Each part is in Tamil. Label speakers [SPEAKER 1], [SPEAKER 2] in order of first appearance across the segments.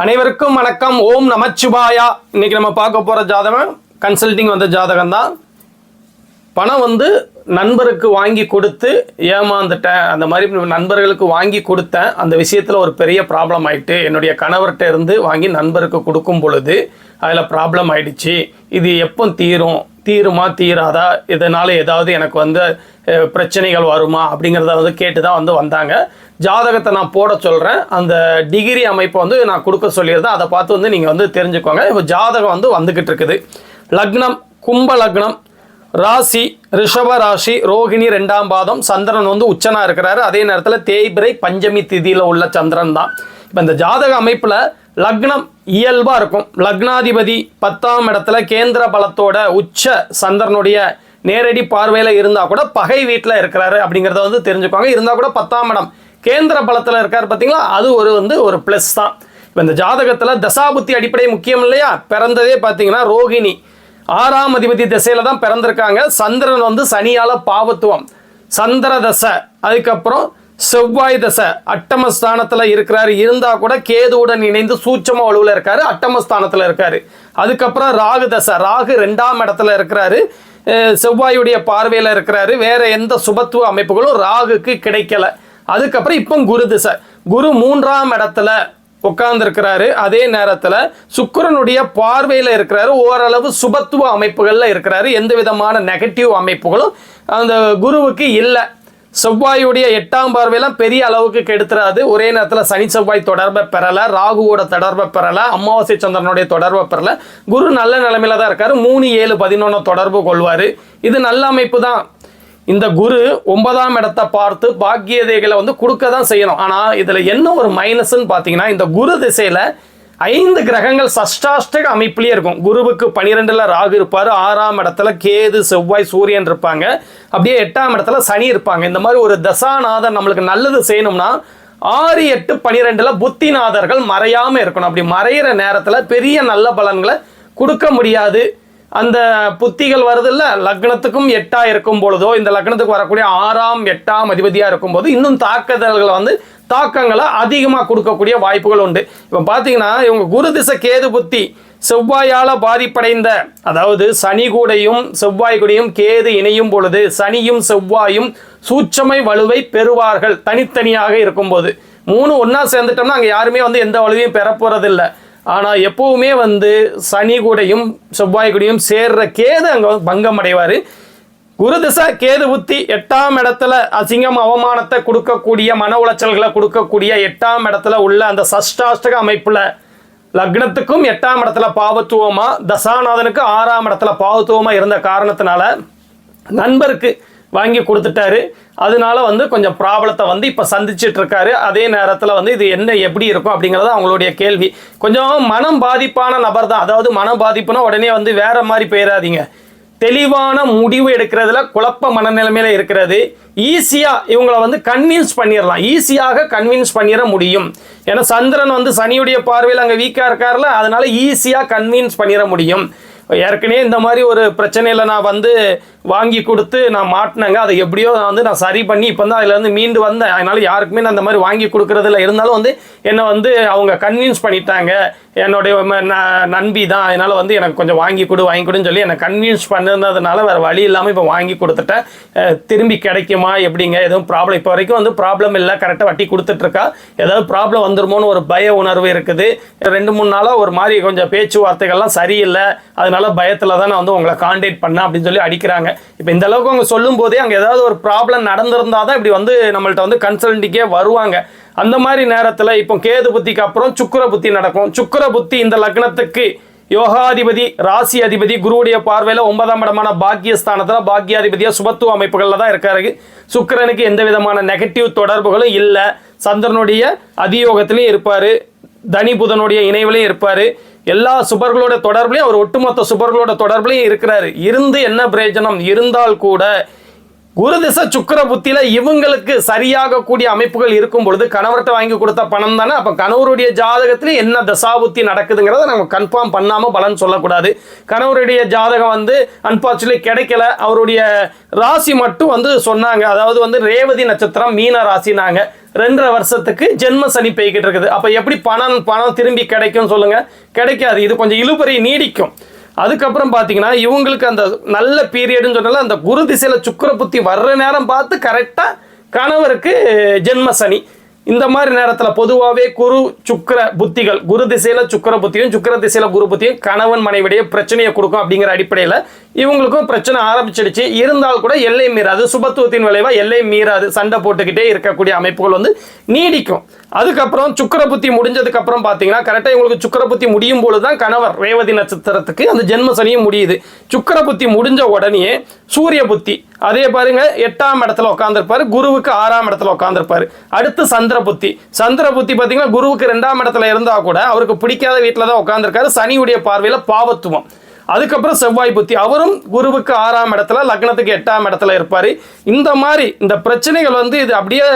[SPEAKER 1] அனைவருக்கும் வணக்கம். ஓம் நமச்சிவாயா. இன்னைக்கு நம்ம பார்க்க போகிற ஜாதகம் கன்சல்டிங் வந்த ஜாதகம் தான் பணம் வந்து நண்பருக்கு வாங்கி கொடுத்து ஏமாந்துட்டேன். அந்த மாதிரி நண்பர்களுக்கு வாங்கி கொடுத்தேன். அந்த விஷயத்தில் ஒரு பெரிய ப்ராப்ளம் ஆயிட்டு என்னுடைய கணவர்கிட்ட இருந்து வாங்கி நண்பருக்கு கொடுக்கும் பொழுது அதில் ப்ராப்ளம் ஆயிடுச்சு. இது எப்போ தீரும்? தீருமா தீராதா? இதனால் ஏதாவது எனக்கு வந்து பிரச்சனைகள் வருமா? அப்படிங்கிறத வந்து கேட்டு தான் வந்து வந்தாங்க. ஜாதகத்தை நான் போட சொல்கிறேன் அந்த டிகிரி அமைப்பை வந்து நான் கொடுக்க சொல்லியிருந்தேன். அதை பார்த்து வந்து நீங்கள் வந்து தெரிஞ்சுக்கோங்க. இப்போ ஜாதகம் வந்து வந்துக்கிட்டு இருக்குது. லக்னம் கும்ப லக்னம் ராசி ரிஷப ராசி ரோகிணி ரெண்டாம் பாதம் சந்திரன் வந்து உச்சனா இருக்கிறாரு. அதே நேரத்தில் தேய்பிரை பஞ்சமி திதியில் உள்ள சந்திரன் தான் இப்போ இந்த ஜாதக அமைப்பில் லக்னம் இயல்பாக இருக்கும். லக்னாதிபதி பத்தாம் இடத்துல கேந்திர பலத்தோட உச்ச சந்திரனுடைய நேரடி பார்வையில் இருந்தால் கூட பகை வீட்டில் இருக்கிறாரு அப்படிங்கிறத வந்து தெரிஞ்சுக்கோங்க. இருந்தால் கூட பத்தாம் இடம் கேந்திர பலத்தில் இருக்கார் பார்த்தீங்களா அது ஒரு வந்து ஒரு ப்ளஸ் தான். இப்போ இந்த ஜாதகத்தில் தசாபுத்தி அடிப்படை முக்கியம் இல்லையா? பிறந்ததே பார்த்தீங்கன்னா ரோகிணி. ஆறாம் அதிபதி திசையில தான் பிறந்திருக்காங்க. சந்திரன் வந்து சனியால பாவத்துவம். சந்திர தசை. அதுக்கப்புறம் செவ்வாய் தசை அட்டமஸ்தானத்தில் இருக்கிறாரு. இருந்தால் கூட கேதுவுடன் இணைந்து சூட்சம வலுவில் இருக்காரு அட்டமஸ்தானத்தில் இருக்காரு. அதுக்கப்புறம் ராகு தசை ராகு ரெண்டாம் இடத்துல இருக்கிறாரு. செவ்வாயுடைய பார்வையில் இருக்கிறாரு. வேற எந்த சுபத்துவ அமைப்புகளும் ராகுக்கு கிடைக்கல. அதுக்கப்புறம் இப்போ குரு திசை. குரு மூன்றாம் இடத்துல உட்கார்ந்துருக்கிறாரு. அதே நேரத்தில் சுக்கிரனுடைய பார்வையில் இருக்கிறாரு. ஓரளவு சுபத்துவ அமைப்புகளில் இருக்கிறாரு. எந்த விதமான நெகட்டிவ் அமைப்புகளும் அந்த குருவுக்கு இல்லை. செவ்வாயுடைய எட்டாம் பார்வையெல்லாம் பெரிய அளவுக்கு கெடுத்துறாது. ஒரே நேரத்தில் சனி செவ்வாய் தொடர்பை பெறலை ராகுவோட தொடர்பை பெறலை அமாவாசை சந்திரனுடைய தொடர்பை பெறலை. குரு நல்ல நிலைமையில தான் இருக்காரு. மூணு ஏழு பதினொன்று தொடர்பு கொள்வார். இது நல்ல அமைப்பு தான். இந்த குரு ஒன்பதாம் இடத்தை பார்த்து பாக்கியதைகளை வந்து கொடுக்க தான் செய்யணும். ஆனால் இதில் என்ன ஒரு மைனஸ்ன்னு பார்த்தீங்கன்னா இந்த குரு திசையில் ஐந்து கிரகங்கள் சஷ்டாஷ்டக அமைப்புலேயே இருக்கும். குருவுக்கு பனிரெண்டில் ராகு இருப்பார். ஆறாம் இடத்துல கேது செவ்வாய் சூரியன் இருப்பாங்க. அப்படியே எட்டாம் இடத்துல சனி இருப்பாங்க. இந்த மாதிரி ஒரு தசாநாதன் நம்மளுக்கு நல்லது செய்யணும்னா ஆறு எட்டு பனிரெண்டில் புத்திநாதர்கள் மறையாமல் இருக்கணும். அப்படி மறையிற நேரத்தில் பெரிய நல்ல பலன்களை கொடுக்க முடியாது. அந்த புத்திகள் வருதுல்ல லக்னத்துக்கும் எட்டா இருக்கும் பொழுதோ இந்த லக்னத்துக்கு வரக்கூடிய ஆறாம் எட்டாம் அதிபதியாக இருக்கும்போது இன்னும் தாக்குதல்களை வந்து தாக்கங்களை அதிகமாக கொடுக்கக்கூடிய வாய்ப்புகள் உண்டு. இப்போ பார்த்தீங்கன்னா இவங்க குரு திசை கேது புத்தி செவ்வாயால் பாதிப்படைந்த அதாவது சனி கூடையும் செவ்வாய் கூடையும் கேது இணையும் பொழுது சனியும் செவ்வாயும் சூட்சமை வலுவை பெறுவார்கள் தனித்தனியாக இருக்கும்போது மூணு ஒன்றா சேர்ந்துட்டோம்னா அங்கே யாருமே வந்து எந்த வலுவையும் பெற போகிறதில்ல ஆனால் எப்பவுமே வந்து சனி கூடையும் செவ்வாய் கூடையும் சேர்ற கேது அங்கே பங்கம் அடைவார். குரு திசை கேது புத்தி எட்டாம் இடத்துல அசிங்கம் அவமானத்தை கொடுக்கக்கூடிய மன உளைச்சல்களை கொடுக்கக்கூடிய எட்டாம் இடத்துல உள்ள அந்த சஷ்டாஷ்டக அமைப்பில் லக்னத்துக்கும் எட்டாம் இடத்துல பாவத்துவமாக தசாநாதனுக்கு ஆறாம் இடத்துல பாவத்துவமாக இருந்த காரணத்தினால நண்பருக்கு வாங்கி கொடுத்துட்டாரு. அதனால வந்து கொஞ்சம் ப்ராப்ளத்தை வந்து இப்போ சந்திச்சுட்டு இருக்காரு அதே நேரத்தில் வந்து இது என்ன எப்படி இருக்கும் அப்படிங்கிறது அவங்களுடைய கேள்வி. கொஞ்சம் மனம் பாதிப்பான நபர் தான் அதாவது மனம் பாதிப்புனா உடனே வந்து வேற மாதிரி போயிடாதீங்க தெளிவான முடிவு எடுக்கிறதுல குழப்ப மனநிலைமையில இருக்கிறது. ஈஸியாக இவங்களை வந்து கன்வின்ஸ் பண்ணிடலாம் ஈஸியாக கன்வின்ஸ் பண்ணிட முடியும். ஏன்னா சந்திரன் வந்து சனியுடைய பார்வையில் அங்கே வீக்காக இருக்கார்ல அதனால ஈஸியாக கன்வின்ஸ் பண்ணிட முடியும். ஏற்கனவே இந்த மாதிரி ஒரு பிரச்சனையில் நான் வந்து வாங்கி கொடுத்து நான் மாட்டினேங்க. அதை எப்படியோ நான் வந்து நான் சரி பண்ணி இப்போ தான் அதிலேருந்து மீண்டு வந்தேன். அதனால் யாருக்குமே நான் அந்த மாதிரி வாங்கி கொடுக்கறதில்ல இருந்தாலும் வந்து என்னை வந்து அவங்க கன்வின்ஸ் பண்ணிட்டாங்க. என்னுடைய ந- நண்பி தான். அதனால் வந்து எனக்கு கொஞ்சம் வாங்கி கொடு வாங்கி கொடுன்னு சொல்லி என்னை கன்வின்ஸ் பண்ணதுனால வேறு வழி இல்லாமல் இப்போ வாங்கி கொடுத்துட்டேன். திரும்பி கிடைக்குமா? எப்படிங்க? எதுவும் ப்ராப்ளம் இப்போ வரைக்கும் வந்து ப்ராப்ளம் இல்லை. கரெக்டாக வட்டி கொடுத்துட்ருக்கா ஏதாவது ப்ராப்ளம் வந்துருமோன்னு ஒரு பய உணர்வு இருக்குது. ரெண்டு மூணு நாளாக ஒரு மாதிரி கொஞ்சம் பேச்சுவார்த்தைகள்லாம் சரியில்லை. அதனால பயத்தில் தான் நான் வந்து உங்களை காண்டாக்ட் பண்ணேன் அப்படின்னு சொல்லி அடிக்கிறாங்க. இப்போ இந்த அளவுக்கு அவங்க சொல்லும் போதே அங்கே ஏதாவது ஒரு ப்ராப்ளம் நடந்திருந்தா தான் இப்படி வந்து நம்மள்ட்ட வந்து கன்சல்டிங்கே வருவாங்க. அந்த மாதிரி நேரத்தில் இப்போ கேது புத்திக்கு அப்புறம் சுக்கர புத்தி நடக்கும். சுக்கர புத்தி இந்த லக்னத்துக்கு யோகாதிபதி ராசி அதிபதி குருவுடைய பார்வையில் ஒன்பதாம் இடமான பாக்கியஸ்தானத்தில் பாக்கியாதிபதியாக சுபத்துவ அமைப்புகளில் தான் இருக்காரு. சுக்கிரனுக்கு எந்த விதமான நெகட்டிவ் தொடர்புகளும் இல்லை. சந்திரனுடைய அதியோகத்திலையும் இருப்பார். தனி புதனுடைய இணைவிலையும் இருப்பார். எல்லா சுபர்களோட தொடர்புலையும் அவர் ஒட்டுமொத்த சுபர்களோட தொடர்புலையும் இருக்கிறாரு. இருந்து என்ன பிரயோஜனம்? இருந்தால் கூட குரு திசை சுக்கிர புத்தியில இவங்களுக்கு சரியாக கூடிய அமைப்புகள் இருக்கும் பொழுது கணவர்கிட்ட வாங்கி கொடுத்த பணம் தானே? அப்ப கணவருடைய ஜாதகத்துல என்ன தசாபுத்தி நடக்குதுங்கிறத நம்ம கன்ஃபார்ம் பண்ணாம பலன் சொல்லக்கூடாது. கணவருடைய ஜாதகம் வந்து அன்பார்ச்சுனேட் கிடைக்கல. அவருடைய ராசி மட்டும் வந்து சொன்னாங்க. அதாவது வந்து ரேவதி நட்சத்திரம் மீன ராசினாங்க. ரெண்டரை வருஷத்துக்கு ஜென்ம சனி பெய்கிட்டு இருக்குது. அப்போ எப்படி பணம் பணம் திரும்பி கிடைக்கும் சொல்லுங்க. கிடைக்காது. இது கொஞ்சம் இழுபறி நீடிக்கும். அதுக்கப்புறம் பார்த்தீங்கன்னா இவங்களுக்கு அந்த நல்ல பீரியட்னு சொன்னால அந்த குரு திசையில் சுக்கிர புத்தி வர்ற நேரம் பார்த்து கரெக்டாக கணவருக்கு ஜென்ம சனி. இந்த மாதிரி நேரத்தில் பொதுவாகவே குரு சுக்கர புத்திகள் குரு திசையில் சுக்கிர புத்தியும் சுக்கிர திசையில் குரு புத்தியும் கணவன் மனைவிடைய பிரச்சனையை கொடுக்கும் அப்படிங்கிற அடிப்படையில் இவங்களுக்கும் பிரச்சனை ஆரம்பிச்சிடுச்சு. இருந்தால் கூட எல்லை மீறாது. சுபத்துவத்தின் விளைவாக எல்லை மீறாது. சண்டை போட்டுக்கிட்டே இருக்கக்கூடிய அமைப்புகள் வந்து நீடிக்கும். அதுக்கப்புறம் சுக்கரபுத்தி புத்தி முடிஞ்சதுக்கு அப்புறம் பார்த்தீங்கன்னா கரெக்டாக இவங்களுக்கு சுக்கிர புத்தி முடியும் பொழுது தான் கணவர் ரேவதி நட்சத்திரத்துக்கு அந்த ஜென்ம சனியும் முடியுது. சுக்கரபுத்தி முடிஞ்ச உடனே சூரிய புத்தி. அதே பாருங்க எட்டாம் இடத்துல உட்காந்துருப்பாரு குருவுக்கு ஆறாம் இடத்துல உட்காந்துருப்பாரு அடுத்து சந்திர புத்தி. சந்திர புத்தி பார்த்தீங்கன்னா குருவுக்கு ரெண்டாம் இடத்துல இருந்தால் கூட அவருக்கு பிடிக்காத வீட்டில் தான் உட்காந்துருக்காரு சனியுடைய பார்வையில் பாவத்துவம். அதுக்கப்புறம் செவ்வாய் புத்தி. அவரும் குருவுக்கு ஆறாம் இடத்துல லக்னத்துக்கு எட்டாம் இடத்துல இருப்பார். இந்த மாதிரி இந்த பிரச்சனைகள் வந்து இது அப்படியே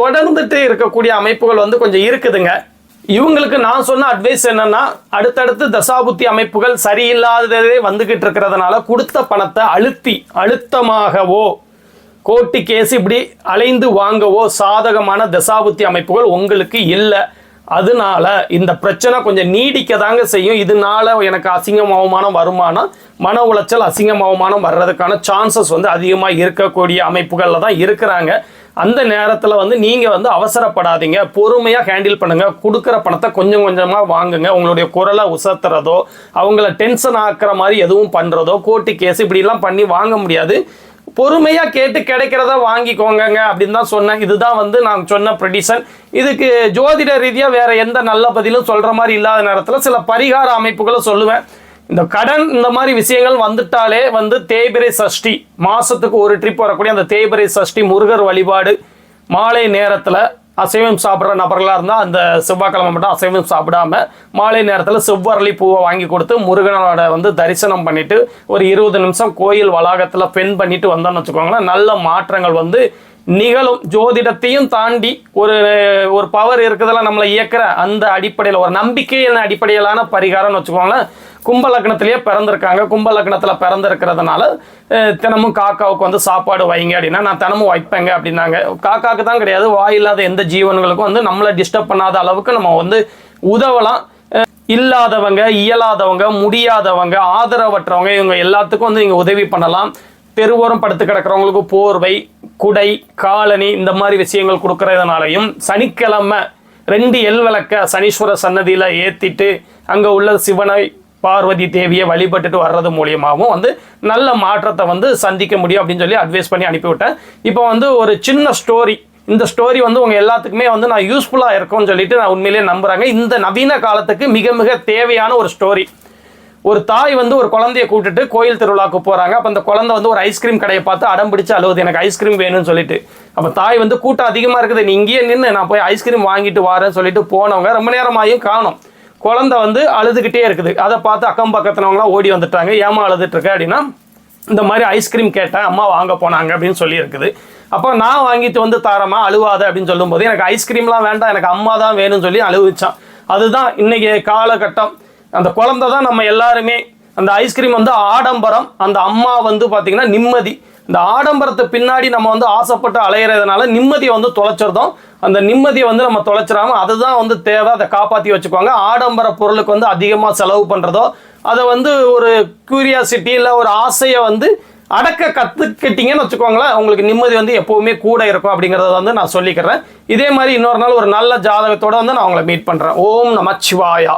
[SPEAKER 1] தொடர்ந்துட்டு இருக்கக்கூடிய அமைப்புகள் வந்து கொஞ்சம் இருக்குதுங்க. இவங்களுக்கு நான் சொன்ன அட்வைஸ் என்னன்னா அடுத்தடுத்து தசாபுத்தி அமைப்புகள் சரியில்லாததே வந்துகிட்டு இருக்கிறதுனால கொடுத்த பணத்தை அழுத்தி அழுத்தமாகவோ கோட்டி கேஸ் இப்படி அலைந்து வாங்கவோ சாதகமான தசாபுத்தி அமைப்புகள் உங்களுக்கு இல்லை. அதனால இந்த பிரச்சனை கொஞ்சம் நீடிக்க தாங்க செய்யும். இதனால எனக்கு அசிங்கம் அவமானம் வருமானம் மன உளைச்சல் அசிங்கம் அவமானம் வர்றதுக்கான சான்சஸ் வந்து அதிகமாக இருக்கக்கூடிய அமைப்புகளில் தான் இருக்கிறாங்க. அந்த நேரத்தில் வந்து நீங்கள் வந்து அவசரப்படாதீங்க. பொறுமையாக ஹேண்டில் பண்ணுங்கள் கொடுக்குற பணத்தை கொஞ்சம் கொஞ்சமாக வாங்குங்க. உங்களுடைய குரலை உசத்துறதோ அவங்கள டென்ஷன் ஆக்குற மாதிரி எதுவும் பண்ணுறதோ கோர்ட்டு கேஸ் இப்படிலாம் பண்ணி வாங்க முடியாது. பொறுமையாக கேட்டு கிடைக்கிறத வாங்கிக்கோங்க அப்படின்னு தான் சொன்னேன். இதுதான் வந்து நான் சொன்ன ப்ரெடிஷன் இதுக்கு ஜோதிட ரீதியாக வேற எந்த நல்ல பதிலும் சொல்கிற மாதிரி இல்லாத நேரத்தில் சில பரிகார அமைப்புகளை சொல்லுவேன். இந்த கடன் இந்த மாதிரி விஷயங்கள் வந்துட்டாலே வந்து தேய்பிரை சஷ்டி மாசத்துக்கு ஒரு ட்ரிப் வரக்கூடிய அந்த தேய்பிரை சஷ்டி முருகர் வழிபாடு மாலை நேரத்தில் அசைவம் சாப்பிட்ற நபர்களாக இருந்தால் அந்த செவ்வாய்க்கிழமை மட்டும் அசைவம் சாப்பிடாம மாலை நேரத்தில் செவ்வரளி பூவை வாங்கி கொடுத்து முருகனோட வந்து தரிசனம் பண்ணிவிட்டு ஒரு இருபது நிமிஷம் கோயில் வளாகத்தில் பெண் பண்ணிட்டு வந்தோம்னு வச்சுக்கோங்களேன். நல்ல மாற்றங்கள் வந்து நிகழும். ஜோதிடத்தையும் தாண்டி ஒரு ஒரு பவர் இருக்கிறதெல்லாம் நம்மளை இயக்கிற அந்த அடிப்படையில் ஒரு நம்பிக்கையின் அடிப்படையிலான பரிகாரம்னு வச்சுக்கோங்களேன். கும்ப லக்னத்திலேயே பிறந்திருக்காங்க. கும்ப லக்னத்தில் பிறந்திருக்கிறதுனால தினமும் காக்காவுக்கு வந்து சாப்பாடு வைங்க அப்படின்னா நான் தினமும் வைப்பேங்க அப்படின்னாங்க. காக்காவுக்கு தான் கிடையாது. வாயில்லாத எந்த ஜீவன்களுக்கும் வந்து நம்மளை டிஸ்டர்ப் பண்ணாத அளவுக்கு நம்ம வந்து உதவலாம். இல்லாதவங்க இயலாதவங்க முடியாதவங்க ஆதரவற்றவங்க இவங்க எல்லாத்துக்கும் வந்து நீங்கள் உதவி பண்ணலாம். தெருவோரம் படுத்து கிடக்கிறவங்களுக்கு போர்வை குடை காலனி இந்த மாதிரி விஷயங்கள் கொடுக்கறதுனாலையும் சனிக்கிழமை ரெண்டு எல் விளக்க சனீஸ்வர சன்னதியில் ஏற்றிட்டு அங்கே உள்ள சிவனை பார்வதி தேவியை வழிபட்டுட்டு வர்றது மூலியமாகவும் வந்து நல்ல மாற்றத்தை வந்து சந்திக்க முடியும் அப்படின்னு சொல்லி அட்வைஸ் பண்ணி அனுப்பிவிட்டேன். இப்போ வந்து ஒரு சின்ன ஸ்டோரி இந்த ஸ்டோரி வந்து உங்கள் எல்லாத்துக்குமே வந்து நான் யூஸ்ஃபுல்லாக இருக்கும்னு சொல்லிட்டு நான் உண்மையிலேயே நம்புகிறாங்க இந்த நவீன காலத்துக்கு மிக மிக தேவையான ஒரு ஸ்டோரி ஒரு தாய் வந்து ஒரு குழந்தைய கூப்பிட்டுட்டு கோயில் திருவிழாக்கு போகிறாங்க அப்போ அந்த குழந்தை வந்து ஒரு ஐஸ்கிரீம் கடையை பார்த்து அடம் பிடிச்சு அழுவது. எனக்கு ஐஸ்கிரீம் வேணும்னு சொல்லிட்டு. அப்போ தாய் வந்து கூட்டம் அதிகமாக இருக்குது. நீ இங்கேயே நின்று நான் போய் ஐஸ்கிரீம் வாங்கிட்டு வரேன்னு சொல்லிட்டு போனவங்க ரொம்ப நேரமாயும் காணும். குழந்தை வந்து அழுதுகிட்டே இருக்குது. அதை பார்த்து அக்கம் பக்கத்துலவங்களாம் ஓடி வந்துட்டாங்க. ஏமா அழுதுட்டுருக்க அப்படின்னா இந்த மாதிரி ஐஸ்கிரீம் கேட்டேன் அம்மா வாங்க போனாங்க அப்படின்னு சொல்லி இருக்குது. அப்போ நான் வாங்கிட்டு வந்து தாரமா அழுவாத அப்படின்னு சொல்லும்போது எனக்கு ஐஸ்கிரீம்லாம் வேண்டாம் எனக்கு அம்மா தான் வேணும்னு சொல்லி அழுவிச்சான். அதுதான் இன்னைக்கு காலகட்டம். அந்த குழந்தை தான் நம்ம எல்லாருமே அந்த ஐஸ்கிரீம் வந்து ஆடம்பரம் அந்த அம்மா வந்து பார்த்திங்கன்னா நிம்மதி. இந்த ஆடம்பரத்தை பின்னாடி நம்ம வந்து ஆசைப்பட்டு அலையிறதுனால நிம்மதியை வந்து தொலைச்சிருந்தோம் அந்த நிம்மதியை வந்து நம்ம தொலைச்சிடாம அதுதான் வந்து தேவை. அதை காப்பாற்றி வச்சுக்கோங்க ஆடம்பர பொருளுக்கு வந்து அதிகமாக செலவு பண்ணுறதோ அதை வந்து ஒரு கியூரியாசிட்டி இல்லை ஒரு ஆசையை வந்து அடக்க கற்றுக்கிட்டீங்கன்னு வச்சுக்கோங்களேன் உங்களுக்கு நிம்மதி வந்து எப்போவுமே கூட இருக்கும் அப்படிங்கிறத வந்து நான் சொல்லிக்கிறேன். இதே மாதிரி இன்னொரு நாள் ஒரு நல்ல ஜாதகத்தோடு வந்து நான் உங்களை மீட் பண்ணுறேன் ஓம் நமச்சிவாயா